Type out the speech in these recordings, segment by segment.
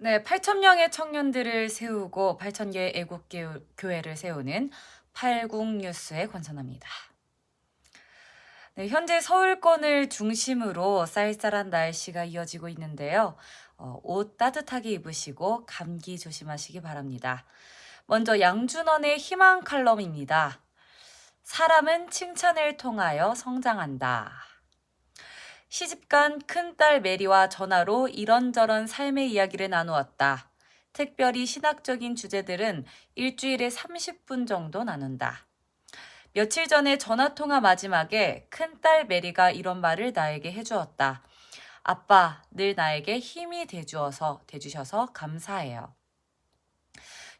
네, 8,000명의 청년들을 세우고 8,000개의 애국교회를 세우는 팔국뉴스에 권선합니다. 네, 현재 서울권을 중심으로 쌀쌀한 날씨가 이어지고 있는데요. 어, 옷 따뜻하게 입으시고 감기 조심하시기 바랍니다. 먼저 양준원의 희망 칼럼입니다. 사람은 칭찬을 통하여 성장한다. 시집간 큰딸 메리와 전화로 이런저런 삶의 이야기를 나누었다. 특별히 신학적인 주제들은 일주일에 30분 정도 나눈다. 며칠 전에 전화통화 마지막에 큰딸 메리가 이런 말을 나에게 해주었다. 아빠, 늘 나에게 힘이 돼주어서, 돼주셔서 감사해요.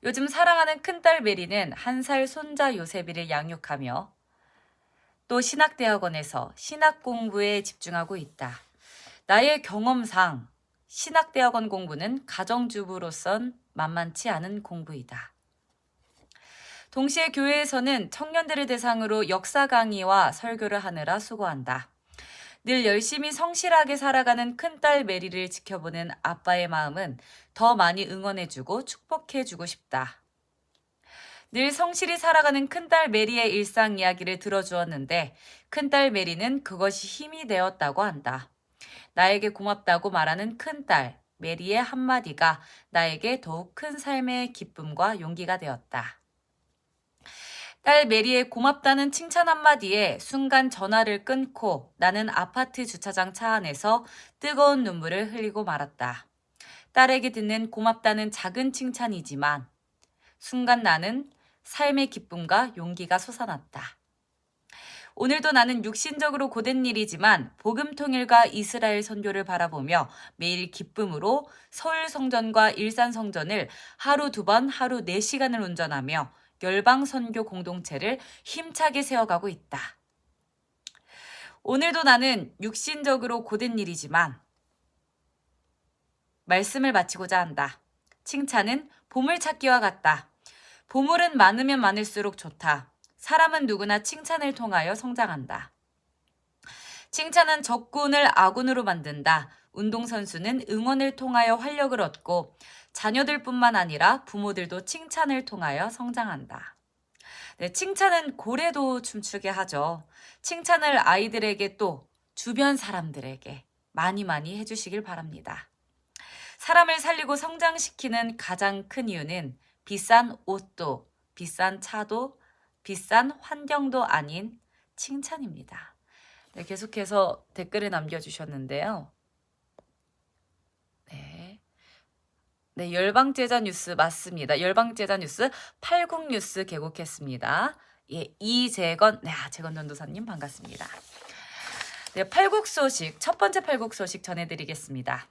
요즘 사랑하는 큰딸 메리는 한 살 손자 요세비를 양육하며 또 신학대학원에서 신학 공부에 집중하고 있다. 나의 경험상 신학대학원 공부는 가정주부로선 만만치 않은 공부이다. 동시에 교회에서는 청년들을 대상으로 역사 강의와 설교를 하느라 수고한다. 늘 열심히 성실하게 살아가는 큰딸 메리를 지켜보는 아빠의 마음은 더 많이 응원해주고 축복해주고 싶다. 늘 성실히 살아가는 큰딸 메리의 일상 이야기를 들어주었는데 큰딸 메리는 그것이 힘이 되었다고 한다. 나에게 고맙다고 말하는 큰딸 메리의 한마디가 나에게 더욱 큰 삶의 기쁨과 용기가 되었다. 딸 메리의 고맙다는 칭찬 한마디에 순간 전화를 끊고 나는 아파트 주차장 차 안에서 뜨거운 눈물을 흘리고 말았다. 딸에게 듣는 고맙다는 작은 칭찬이지만 순간 나는 삶의 기쁨과 용기가 솟아났다. 오늘도 나는 육신적으로 고된 일이지만 복음 통일과 이스라엘 선교를 바라보며 매일 기쁨으로 서울 성전과 일산 성전을 하루 두 번, 하루 네 시간을 운전하며 열방 선교 공동체를 힘차게 세워가고 있다. 오늘도 나는 육신적으로 고된 일이지만 말씀을 마치고자 한다. 칭찬은 보물찾기와 같다. 보물은 많으면 많을수록 좋다. 사람은 누구나 칭찬을 통하여 성장한다. 칭찬은 적군을 아군으로 만든다. 운동선수는 응원을 통하여 활력을 얻고 자녀들 뿐만 아니라 부모들도 칭찬을 통하여 성장한다. 네, 칭찬은 고래도 춤추게 하죠. 칭찬을 아이들에게 또 주변 사람들에게 많이 많이 해주시길 바랍니다. 사람을 살리고 성장시키는 가장 큰 이유는 비싼 옷도, 비싼 차도, 비싼 환경도 아닌 칭찬입니다. 네, 계속해서 댓글을 남겨주셨는데요. 네. 네, 열방제자 뉴스 맞습니다. 열방제자 뉴스 팔국뉴스 개국했습니다. 예, 이재건, 네, 아, 재건 전도사님 반갑습니다. 네, 팔국 소식, 첫 번째 팔국 소식 전해드리겠습니다.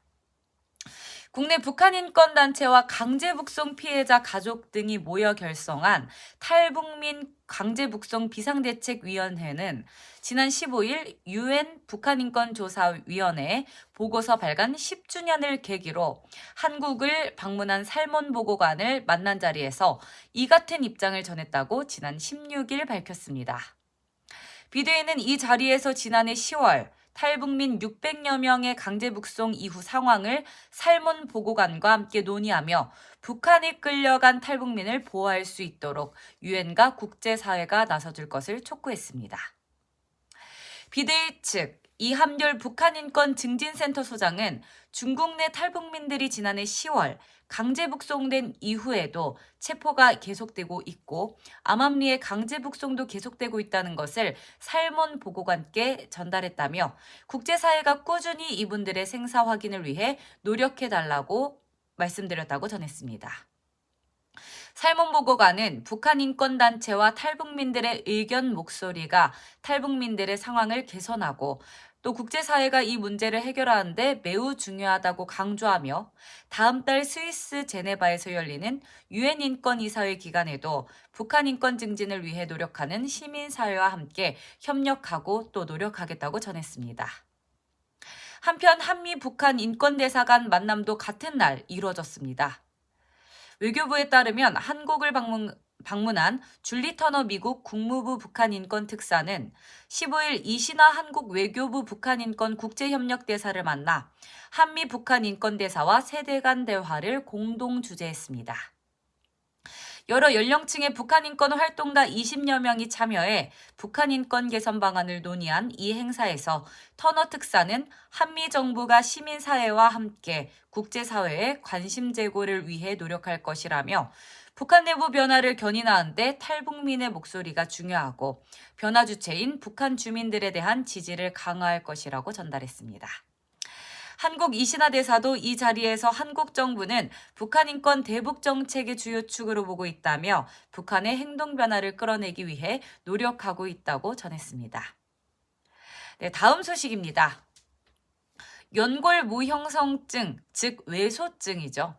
국내 북한 인권 단체와 강제 북송 피해자 가족 등이 모여 결성한 탈북민 강제 북송 비상대책위원회는 지난 15일 유엔 북한 인권 조사 위원회 보고서 발간 10주년을 계기로 한국을 방문한 살몬 보고관을 만난 자리에서 이 같은 입장을 전했다고 지난 16일 밝혔습니다. 비대위는 이 자리에서 지난해 10월 탈북민 600여 명의 강제 북송 이후 상황을 살몬 보고관과 함께 논의하며 북한에 끌려간 탈북민을 보호할 수 있도록 유엔과 국제사회가 나서줄 것을 촉구했습니다. 비대위 측 이함열 북한인권 증진센터 소장은 중국 내 탈북민들이 지난해 10월 강제 북송된 이후에도 체포가 계속되고 있고 암암리의 강제 북송도 계속되고 있다는 것을 살몬 보고관께 전달했다며 국제사회가 꾸준히 이분들의 생사 확인을 위해 노력해달라고 말씀드렸다고 전했습니다. 살몬 보고관은 북한 인권단체와 탈북민들의 의견 목소리가 탈북민들의 상황을 개선하고 또 국제사회가 이 문제를 해결하는데 매우 중요하다고 강조하며 다음 달 스위스 제네바에서 열리는 유엔 인권 이사회 기간에도 북한 인권 증진을 위해 노력하는 시민사회와 함께 협력하고 또 노력하겠다고 전했습니다. 한편 한미 북한 인권대사 간 만남도 같은 날 이루어졌습니다. 외교부에 따르면 한국을 방문 방문한 줄리 터너 미국 국무부 북한 인권 특사는 15일 이신화 한국 외교부 북한 인권 국제협력 대사를 만나 한미 북한 인권 대사와 세대 간 대화를 공동 주재했습니다. 여러 연령층의 북한 인권 활동가 20여 명이 참여해 북한 인권 개선 방안을 논의한 이 행사에서 터너 특사는 한미 정부가 시민사회와 함께 국제사회의 관심 제고를 위해 노력할 것이라며 북한 내부 변화를 견인하는데 탈북민의 목소리가 중요하고 변화 주체인 북한 주민들에 대한 지지를 강화할 것이라고 전달했습니다. 한국 이신화 대사도 이 자리에서 한국 정부는 북한 인권 대북 정책의 주요 축으로 보고 있다며 북한의 행동 변화를 끌어내기 위해 노력하고 있다고 전했습니다. 네, 다음 소식입니다. 연골 무형성증, 즉 외소증이죠.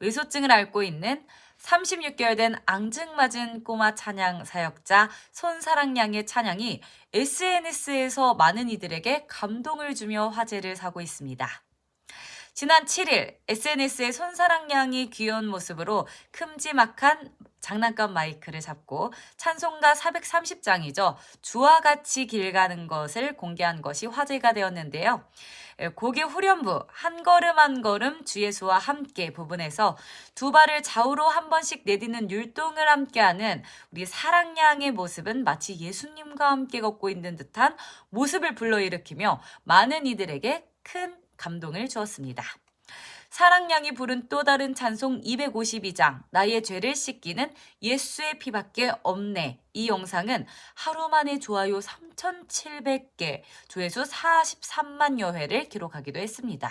외소증을 앓고 있는 36개월 된 앙증맞은 꼬마 찬양 사역자 손사랑 양의 찬양이 SNS에서 많은 이들에게 감동을 주며 화제를 사고 있습니다. 지난 7일 SNS에 손사랑 양이 귀여운 모습으로 큼지막한 장난감 마이크를 잡고 찬송가 430장이죠. 주와 같이 길 가는 것을 공개한 것이 화제가 되었는데요. 곡의 후렴부 한 걸음 한 걸음 주 예수와 함께 부분에서 두 발을 좌우로 한 번씩 내딛는 율동을 함께하는 우리 사랑양의 모습은 마치 예수님과 함께 걷고 있는 듯한 모습을 불러일으키며 많은 이들에게 큰 감동을 주었습니다. 사랑양이 부른 또 다른 찬송 252장 나의 죄를 씻기는 예수의 피밖에 없네. 이 영상은 하루 만에 좋아요 3,700개, 조회수 43만여 회를 기록하기도 했습니다.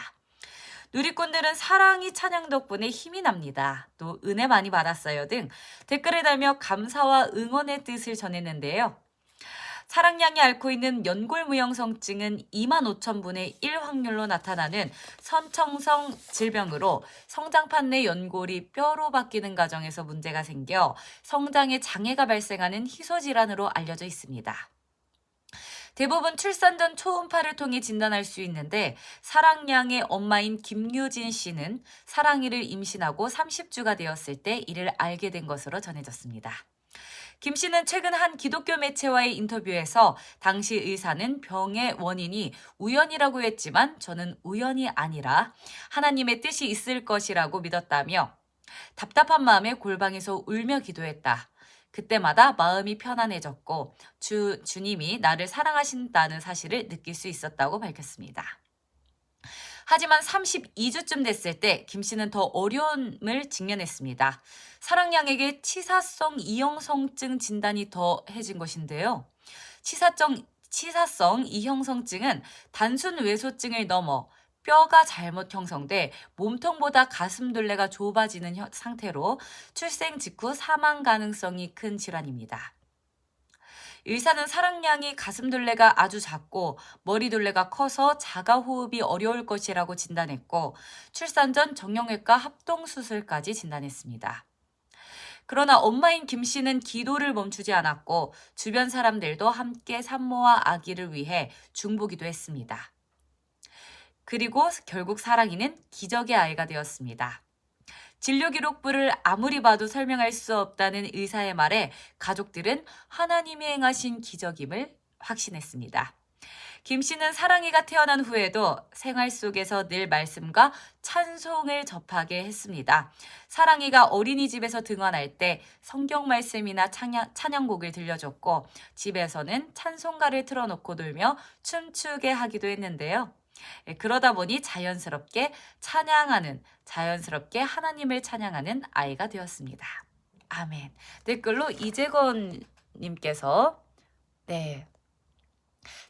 누리꾼들은 사랑이 찬양 덕분에 힘이 납니다. 또 은혜 많이 받았어요 등 댓글을 달며 감사와 응원의 뜻을 전했는데요. 사랑양이 앓고 있는 연골무형성증은 2만 5천 분의 1 확률로 나타나는 선청성 질병으로 성장판 내 연골이 뼈로 바뀌는 과정에서 문제가 생겨 성장에 장애가 발생하는 희소질환으로 알려져 있습니다. 대부분 출산 전 초음파를 통해 진단할 수 있는데 사랑양의 엄마인 김유진 씨는 사랑이를 임신하고 30주가 되었을 때 이를 알게 된 것으로 전해졌습니다. 김 씨는 최근 한 기독교 매체와의 인터뷰에서 당시 의사는 병의 원인이 우연이라고 했지만 저는 우연이 아니라 하나님의 뜻이 있을 것이라고 믿었다며 답답한 마음에 골방에서 울며 기도했다. 그때마다 마음이 편안해졌고 주, 주님이 나를 사랑하신다는 사실을 느낄 수 있었다고 밝혔습니다. 하지만 32주쯤 됐을 때 김 씨는 더 어려움을 직면했습니다. 사랑양에게 치사성 이형성증 진단이 더해진 것인데요. 치사성, 치사성 이형성증은 단순 외소증을 넘어 뼈가 잘못 형성돼 몸통보다 가슴둘레가 좁아지는 상태로 출생 직후 사망 가능성이 큰 질환입니다. 의사는 사랑량이 가슴둘레가 아주 작고 머리둘레가 커서 자가 호흡이 어려울 것이라고 진단했고 출산 전 정형외과 합동수술까지 진단했습니다. 그러나 엄마인 김 씨는 기도를 멈추지 않았고 주변 사람들도 함께 산모와 아기를 위해 중보기도 했습니다. 그리고 결국 사랑이는 기적의 아이가 되었습니다. 진료 기록부를 아무리 봐도 설명할 수 없다는 의사의 말에 가족들은 하나님이 행하신 기적임을 확신했습니다. 김 씨는 사랑이가 태어난 후에도 생활 속에서 늘 말씀과 찬송을 접하게 했습니다. 사랑이가 어린이집에서 등원할 때 성경 말씀이나 찬양, 찬양곡을 들려줬고 집에서는 찬송가를 틀어놓고 놀며 춤추게 하기도 했는데요. 예, 그러다 보니 자연스럽게 찬양하는, 자연스럽게 하나님을 찬양하는 아이가 되었습니다. 아멘. 댓글로 이재건 님께서 네.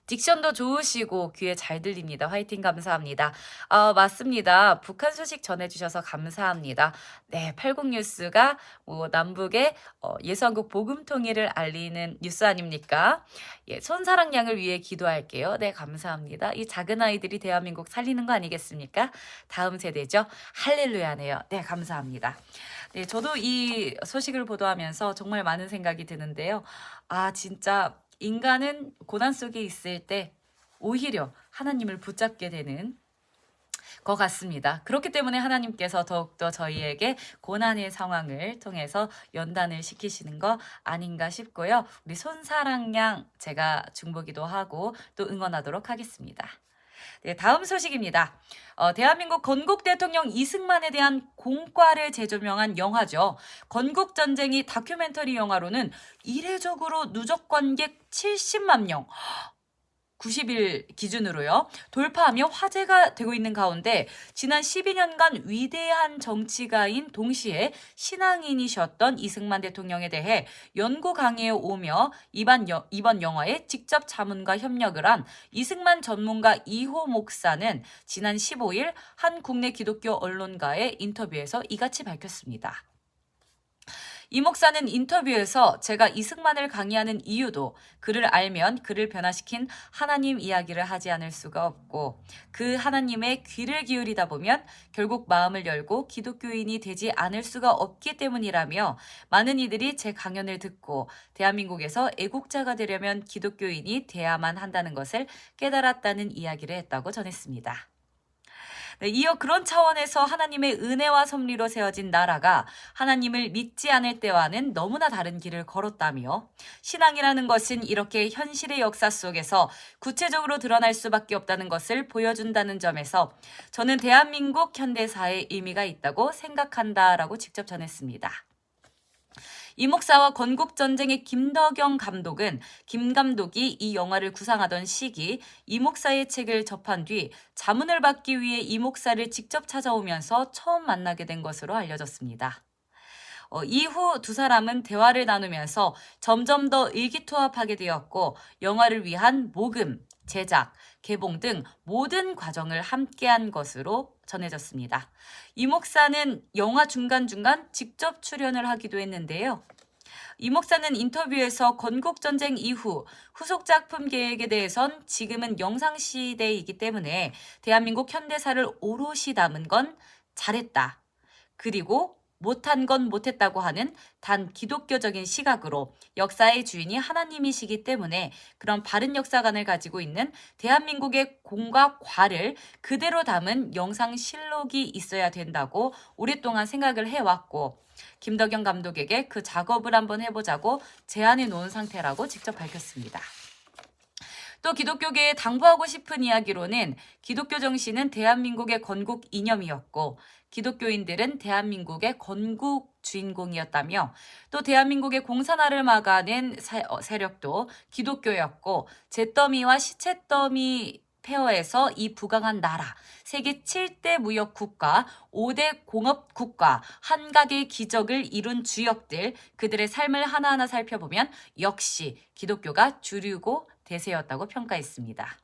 딕션도 좋으시고 귀에 잘 들립니다. 화이팅 감사합니다. 아, 맞습니다. 북한 소식 전해주셔서 감사합니다. 네, 80뉴스가 뭐 남북의 어, 예수한국 복음 통일을 알리는 뉴스 아닙니까? 예, 손사랑양을 위해 기도할게요. 네, 감사합니다. 이 작은 아이들이 대한민국 살리는 거 아니겠습니까? 다음 세대죠. 할렐루야네요. 네, 감사합니다. 네, 저도 이 소식을 보도하면서 정말 많은 생각이 드는데요. 아, 진짜 인간은 고난 속에 있을 때 오히려 하나님을 붙잡게 되는 것 같습니다. 그렇기 때문에 하나님께서 더욱더 저희에게 고난의 상황을 통해서 연단을 시키시는 거 아닌가 싶고요. 우리 손사랑양 제가 중보기도 하고 또 응원하도록 하겠습니다. 네, 다음 소식입니다. 어, 대한민국 건국 대통령 이승만에 대한 공과를 재조명한 영화죠. 건국 전쟁이 다큐멘터리 영화로는 이례적으로 누적 관객 70만 명. 90일 기준으로요. 돌파하며 화제가 되고 있는 가운데 지난 12년간 위대한 정치가인 동시에 신앙인이셨던 이승만 대통령에 대해 연구 강의에 오며 이번, 여, 이번 영화에 직접 자문과 협력을 한 이승만 전문가 이호 목사는 지난 15일 한 국내 기독교 언론과의 인터뷰에서 이같이 밝혔습니다. 이 목사는 인터뷰에서 제가 이승만을 강의하는 이유도 그를 알면 그를 변화시킨 하나님 이야기를 하지 않을 수가 없고 그 하나님의 귀를 기울이다 보면 결국 마음을 열고 기독교인이 되지 않을 수가 없기 때문이라며 많은 이들이 제 강연을 듣고 대한민국에서 애국자가 되려면 기독교인이 돼야만 한다는 것을 깨달았다는 이야기를 했다고 전했습니다. 네, 이어 그런 차원에서 하나님의 은혜와 섭리로 세워진 나라가 하나님을 믿지 않을 때와는 너무나 다른 길을 걸었다며 신앙이라는 것은 이렇게 현실의 역사 속에서 구체적으로 드러날 수밖에 없다는 것을 보여준다는 점에서 저는 대한민국 현대사에 의미가 있다고 생각한다라고 직접 전했습니다. 이 목사와 건국전쟁의 김덕영 감독은 김 감독이 이 영화를 구상하던 시기 이 목사의 책을 접한 뒤 자문을 받기 위해 이 목사를 직접 찾아오면서 처음 만나게 된 것으로 알려졌습니다. 어, 이후 두 사람은 대화를 나누면서 점점 더 의기투합하게 되었고 영화를 위한 모금, 제작, 개봉 등 모든 과정을 함께한 것으로 전해졌습니다. 이 목사는 영화 중간중간 직접 출연을 하기도 했는데요. 이 목사는 인터뷰에서 건국전쟁 이후 후속 작품 계획에 대해선 지금은 영상시대이기 때문에 대한민국 현대사를 오롯이 담은 건 잘했다. 그리고 못한 건 못했다고 하는 단 기독교적인 시각으로 역사의 주인이 하나님이시기 때문에 그런 바른 역사관을 가지고 있는 대한민국의 공과 과를 그대로 담은 영상 실록이 있어야 된다고 오랫동안 생각을 해왔고 김덕영 감독에게 그 작업을 한번 해보자고 제안해 놓은 상태라고 직접 밝혔습니다. 또 기독교계에 당부하고 싶은 이야기로는 기독교 정신은 대한민국의 건국 이념이었고 기독교인들은 대한민국의 건국 주인공이었다며 또 대한민국의 공산화를 막아낸 어, 세력도 기독교였고 잿더미와 시쳇더미 페어에서 이 부강한 나라, 세계 7대 무역 국가, 5대 공업 국가, 한각의 기적을 이룬 주역들, 그들의 삶을 하나하나 살펴보면 역시 기독교가 주류고 대세였다고 평가했습니다.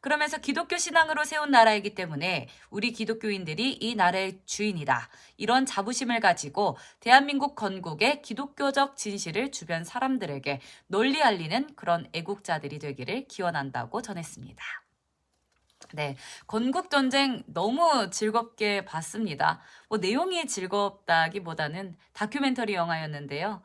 그러면서 기독교 신앙으로 세운 나라이기 때문에 우리 기독교인들이 이 나라의 주인이다. 이런 자부심을 가지고 대한민국 건국의 기독교적 진실을 주변 사람들에게 널리 알리는 그런 애국자들이 되기를 기원한다고 전했습니다. 네, 건국 전쟁 너무 즐겁게 봤습니다. 뭐 내용이 즐겁다기보다는 다큐멘터리 영화였는데요.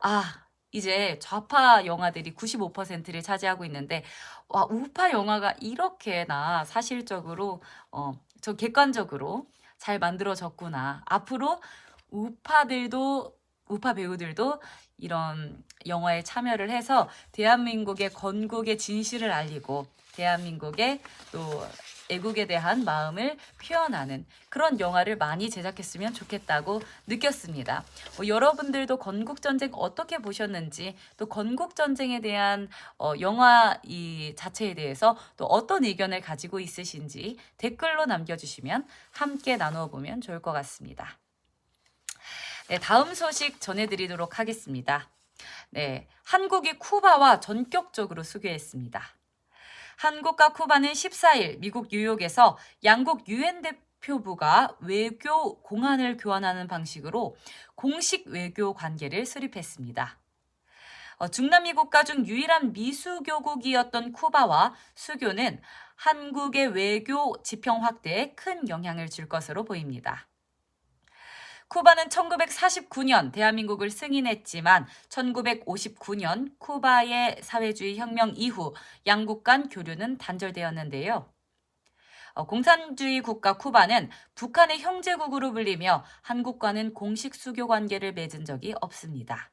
아, 이제 좌파 영화들이 95%를 차지하고 있는데 와 우파 영화가 이렇게나 사실적으로 어 저 객관적으로 잘 만들어졌구나. 앞으로 우파들도 우파 배우들도 이런 영화에 참여를 해서 대한민국의 건국의 진실을 알리고 대한민국의 또 애국에 대한 마음을 표현하는 그런 영화를 많이 제작했으면 좋겠다고 느꼈습니다. 어, 여러분들도 건국전쟁 어떻게 보셨는지 또 건국전쟁에 대한 어, 영화 이 자체에 대해서 또 어떤 의견을 가지고 있으신지 댓글로 남겨주시면 함께 나누어 보면 좋을 것 같습니다. 네, 다음 소식 전해드리도록 하겠습니다. 네, 한국이 쿠바와 전격적으로 수교했습니다. 한국과 쿠바는 14일 미국 뉴욕에서 양국 유엔 대표부가 외교 공안을 교환하는 방식으로 공식 외교 관계를 수립했습니다. 어, 중남미 국가 중 유일한 미수교국이었던 쿠바와 수교는 한국의 외교 지평 확대에 큰 영향을 줄 것으로 보입니다. 쿠바는 1949년 대한민국을 승인했지만 1959년 쿠바의 사회주의 혁명 이후 양국 간 교류는 단절되었는데요. 어, 공산주의 국가 쿠바는 북한의 형제국으로 불리며 한국과는 공식 수교 관계를 맺은 적이 없습니다.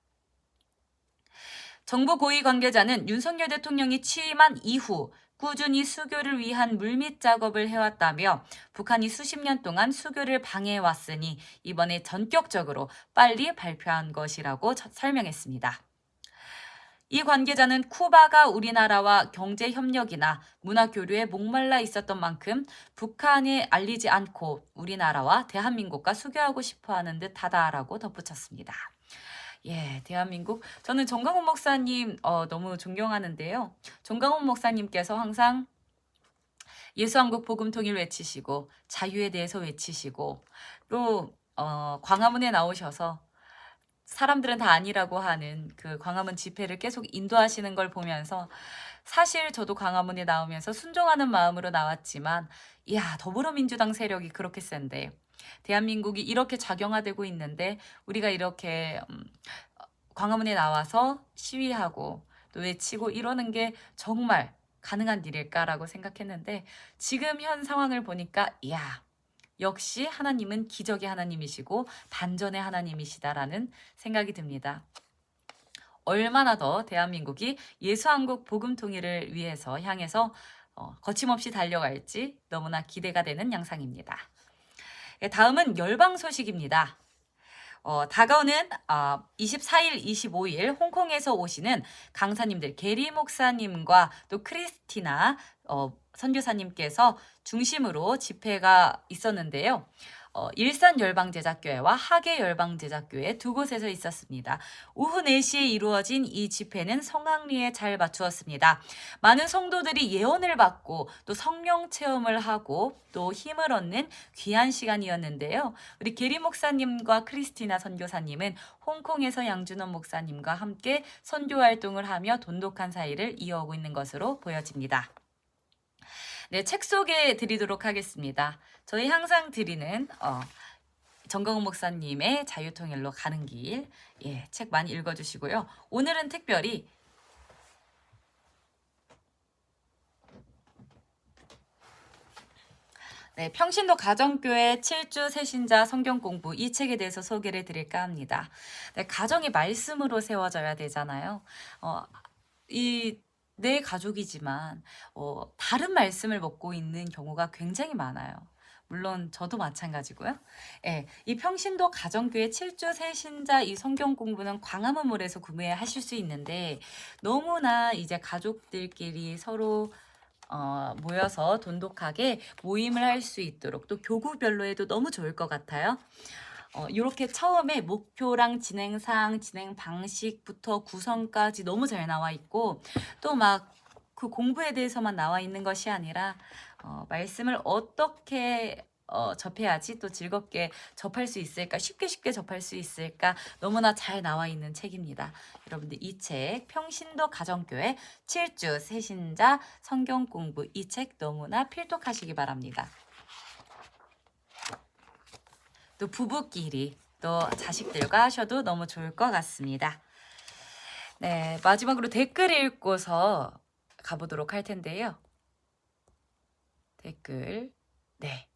정부 고위 관계자는 윤석열 대통령이 취임한 이후 꾸준히 수교를 위한 물밑 작업을 해왔다며 북한이 수십 년 동안 수교를 방해해왔으니 이번에 전격적으로 빨리 발표한 것이라고 저- 설명했습니다. 이 관계자는 쿠바가 우리나라와 경제 협력이나 문화 교류에 목말라 있었던 만큼 북한에 알리지 않고 우리나라와 대한민국과 수교하고 싶어 하는 듯 하다라고 덧붙였습니다. 예, 대한민국. 저는 정강훈 목사님 어, 너무 존경하는데요. 정강훈 목사님께서 항상 예수한국 복음통일 외치시고 자유에 대해서 외치시고 또 어, 광화문에 나오셔서 사람들은 다 아니라고 하는 그 광화문 집회를 계속 인도하시는 걸 보면서 사실 저도 광화문에 나오면서 순종하는 마음으로 나왔지만 이야 더불어민주당 세력이 그렇게 센데 대한민국이 이렇게 작용화되고 있는데 우리가 이렇게 음, 어, 광화문에 나와서 시위하고 또 외치고 이러는 게 정말 가능한 일일까라고 생각했는데 지금 현 상황을 보니까 이야 역시 하나님은 기적의 하나님이시고 반전의 하나님이시다라는 생각이 듭니다. 얼마나 더 대한민국이 예수한국 복음 통일을 위해서 향해서 어, 거침없이 달려갈지 너무나 기대가 되는 양상입니다. 예, 다음은 열방 소식입니다. 어, 다가오는 어, 24일, 25일 홍콩에서 오시는 강사님들 게리 목사님과 또 크리스티나 어, 선교사님께서 중심으로 집회가 있었는데요. 어, 일산 열방제작교회와 하계 열방제작교회 두 곳에서 있었습니다. 오후 4시에 이루어진 이 집회는 성황리에 잘 맞추었습니다. 많은 성도들이 예언을 받고 또 성령 체험을 하고 또 힘을 얻는 귀한 시간이었는데요. 우리 게리 목사님과 크리스티나 선교사님은 홍콩에서 양준원 목사님과 함께 선교 활동을 하며 돈독한 사이를 이어오고 있는 것으로 보여집니다. 네, 책 소개해 드리도록 하겠습니다. 저희 항상 드리는 어, 정강훈 목사님의 자유통일로 가는 길, 예, 책 많이 읽어주시고요. 오늘은 특별히 네, 평신도 가정교회 7주 새신자 성경 공부 이 책에 대해서 소개를 드릴까 합니다. 네, 가정이 말씀으로 세워져야 되잖아요. 어, 이 내 가족이지만 어, 다른 말씀을 먹고 있는 경우가 굉장히 많아요. 물론 저도 마찬가지고요. 예, 이 평신도 가정교회 7주 새신자 이 성경 공부는 광화문몰에서 구매하실 수 있는데 너무나 이제 가족들끼리 서로 어, 모여서 돈독하게 모임을 할 수 있도록 또 교구별로 해도 너무 좋을 것 같아요. 어, 이렇게 처음에 목표랑 진행상, 진행 방식부터 구성까지 너무 잘 나와 있고 또 막 그 공부에 대해서만 나와 있는 것이 아니라 어, 말씀을 어떻게 어, 접해야지 또 즐겁게 접할 수 있을까 쉽게 쉽게 접할 수 있을까 너무나 잘 나와 있는 책입니다. 여러분들 이 책 평신도 가정교회 7주 새신자 성경 공부 이 책 너무나 필독하시기 바랍니다. 또 부부끼리 또 자식들과 하셔도 너무 좋을 것 같습니다. 네, 마지막으로 댓글 읽고서 가보도록 할 텐데요. 댓글, 네.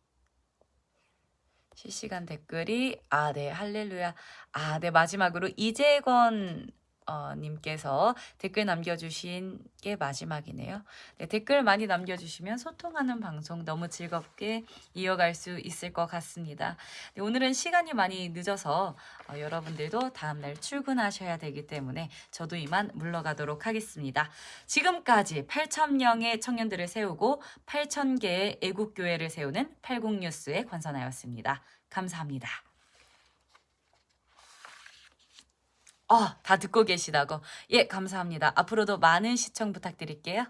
실시간 댓글이, 아, 네, 할렐루야. 아, 네, 마지막으로 이재건 어, 님께서 댓글 남겨주신 게 마지막이네요. 네, 댓글 많이 남겨주시면 소통하는 방송 너무 즐겁게 이어갈 수 있을 것 같습니다. 네, 오늘은 시간이 많이 늦어서 어, 여러분들도 다음날 출근하셔야 되기 때문에 저도 이만 물러가도록 하겠습니다. 지금까지 8,000명의 청년들을 세우고 8,000개의 애국교회를 세우는 팔국뉴스의 권선아였습니다. 감사합니다. 어, 다 듣고 계시다고. 예, 감사합니다. 앞으로도 많은 시청 부탁드릴게요.